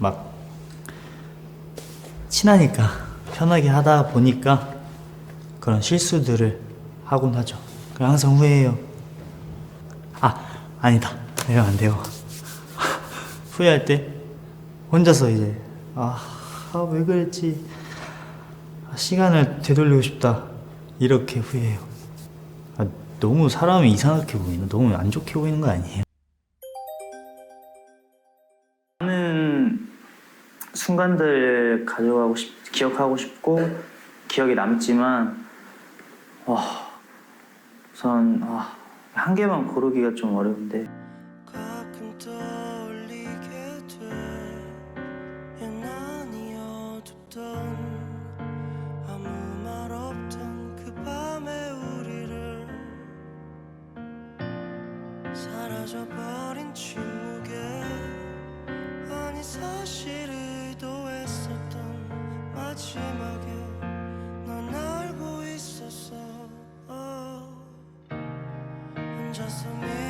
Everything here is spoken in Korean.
막 친하니까 편하게 하다 보니까 그런 실수들을 하곤 하죠. 그래 항상 후회해요. 아 아니다 이러면 안 돼요. 후회할 때 혼자서 이제 아왜 그랬지 아, 시간을 되돌리고 싶다 이렇게 후회해요. 아, 너무 사람이 이상하게 보이나 너무 안 좋게 보이는 거 아니에요? 순간들 가져가고 싶, 기억하고 싶고 기억이 남지만 와, 우선 와, 한 개만 고르기가 좀 어려운데. 사라져버린 침묵에 아니 사실은 마지막에 넌 알고 있었어. 어. 혼자서 미